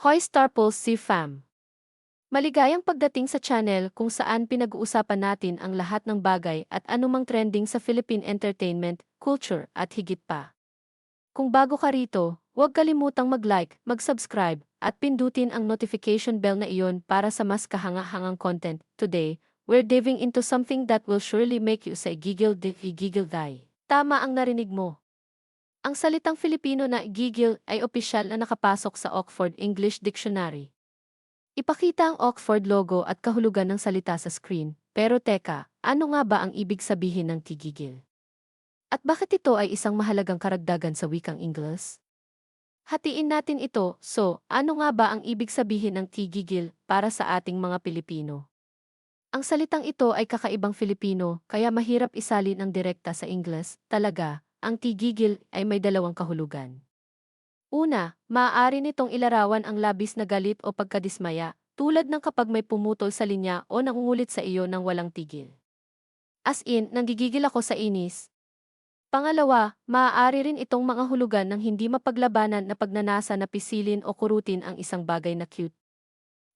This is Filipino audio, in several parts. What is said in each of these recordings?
Hoy Star Pulse C Fam! Maligayang pagdating sa channel kung saan pinag-uusapan natin ang lahat ng bagay at anumang trending sa Philippine entertainment, culture at higit pa. Kung bago ka rito, huwag kalimutang mag-like, mag-subscribe, at pindutin ang notification bell na iyon para sa mas kahanga-hangang content. Today, we're diving into something that will surely make you say giggle di giggle die. Tama ang narinig mo. Ang salitang Filipino na gigil ay opisyal na nakapasok sa Oxford English Dictionary. Ipakita ang Oxford logo at kahulugan ng salita sa screen, pero teka, ano nga ba ang ibig sabihin ng tigigil? At bakit ito ay isang mahalagang karagdagan sa wikang Ingles? Hatiin natin ito, so, ano nga ba ang ibig sabihin ng tigigil para sa ating mga Pilipino? Ang salitang ito ay kakaibang Filipino, kaya mahirap isalin ang direkta sa Ingles, talaga, ang tigigil ay may dalawang kahulugan. Una, maaari nitong ilarawan ang labis na galit o pagkadismaya, tulad ng kapag may pumutol sa linya o nangungulit sa iyo ng walang tigil. As in, nanggigigil ako sa inis. Pangalawa, maaari rin itong mga hulugan ng hindi mapaglabanan na pagnanasa na pisilin o kurutin ang isang bagay na cute.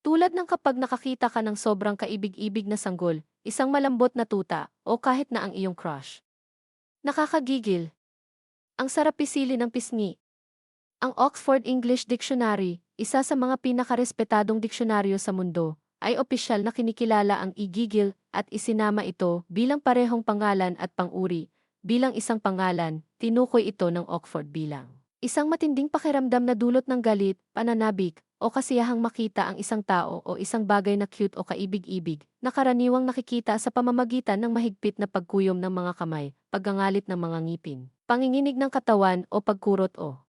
Tulad ng kapag nakakita ka ng sobrang kaibig-ibig na sanggol, isang malambot na tuta, o kahit na ang iyong crush. Nakakagigil. Ang sarap pisili ng pisngi. Ang Oxford English Dictionary, isa sa mga pinakarespetadong diksyonaryo sa mundo, ay opisyal na kinikilala ang igigil at isinama ito bilang parehong pangalan at panguri. Bilang isang pangalan, tinukoy ito ng Oxford bilang isang matinding pakiramdam na dulot ng galit, pananabik, o kasiyahang makita ang isang tao o isang bagay na cute o kaibig-ibig, na karaniwang nakikita sa pamamagitan ng mahigpit na pagkuyom ng mga kamay, paggangalit ng mga ngipin, panginginig ng katawan o pagkurot o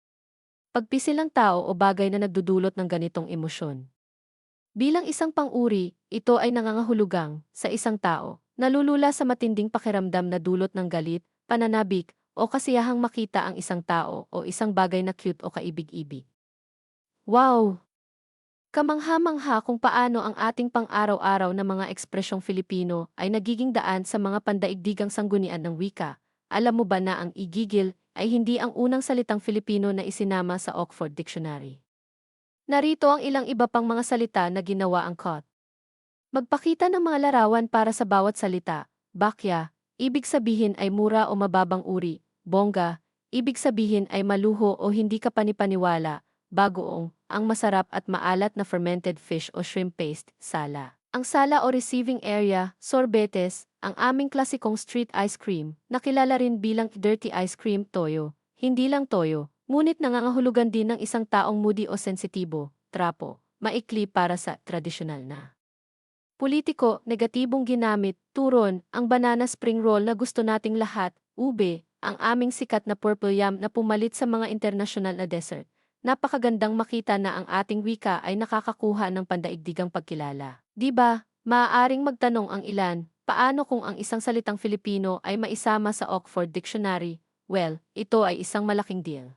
pagpisil ng tao o bagay na nagdudulot ng ganitong emosyon. Bilang isang pang-uri, ito ay nangangahulugang, sa isang tao, nalulula sa matinding pakiramdam na dulot ng galit, pananabik, o kasiyahang makita ang isang tao o isang bagay na cute o kaibig-ibig. Wow! Kamangha-mangha kung paano ang ating pang-araw-araw na mga ekspresyong Filipino ay nagiging daan sa mga pandaigdigang sanggunian ng wika. Alam mo ba na ang igigil ay hindi ang unang salitang Filipino na isinama sa Oxford Dictionary? Narito ang ilang iba pang mga salita na ginawa ang COT. Magpakita ng mga larawan para sa bawat salita. Bakya, ibig sabihin ay mura o mababang uri. Bongga, ibig sabihin ay maluho o hindi ka panipaniwala. Bagoong, ang masarap at maalat na fermented fish o shrimp paste, sala. Ang sala o receiving area, sorbetes, ang aming klasikong street ice cream, nakilala rin bilang dirty ice cream toyo. Hindi lang toyo, ngunit nangangahulugan din ng isang taong moody o sensitibo, trapo, maikli para sa tradisyonal na. Politiko, negatibong ginamit, turon, ang banana spring roll na gusto nating lahat, ube, ang aming sikat na purple yam na pumalit sa mga internasyonal na dessert napakagandang makita na ang ating wika ay nakakakuha ng pandaigdigang pagkilala. Di ba? Maaaring magtanong ang ilan, paano kung ang isang salitang Filipino ay maisama sa Oxford Dictionary? Well, ito ay isang malaking deal.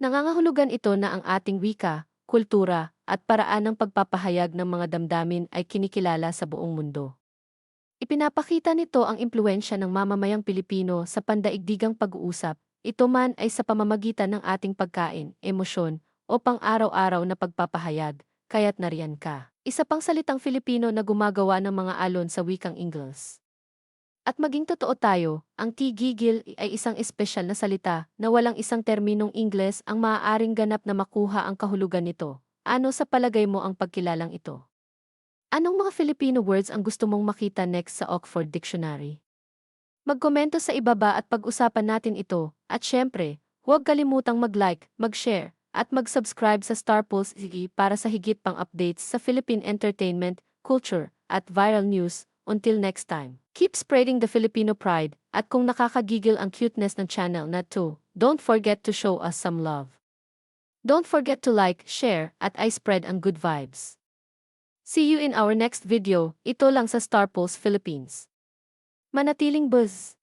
Nangangahulugan ito na ang ating wika, kultura, at paraan ng pagpapahayag ng mga damdamin ay kinikilala sa buong mundo. Ipinapakita nito ang impluensya ng mamamayang Pilipino sa pandaigdigang pag-uusap, ito man ay sa pamamagitan ng ating pagkain, emosyon, o pang-araw-araw na pagpapahayag, kaya't nariyan ka. Isa pang salitang Filipino na gumagawa ng mga alon sa wikang Ingles. At maging totoo tayo, ang tigigil ay isang espesyal na salita na walang isang terminong Ingles ang maaaring ganap na makuha ang kahulugan nito. Ano sa palagay mo ang pagkilalang ito? Anong mga Filipino words ang gusto mong makita next sa Oxford Dictionary? Magkomento sa ibaba at pag-usapan natin ito. At syempre, huwag kalimutang mag-like, mag-share, at mag-subscribe sa Star Pulse para sa higit pang updates sa Philippine entertainment, culture, at viral news. Until next time, keep spreading the Filipino pride, at kung nakakagigil ang cuteness ng channel na to, don't forget to show us some love. Don't forget to like, share, at I spread ang good vibes. See you in our next video, ito lang sa Star Pulse Philippines. Manatiling buzz.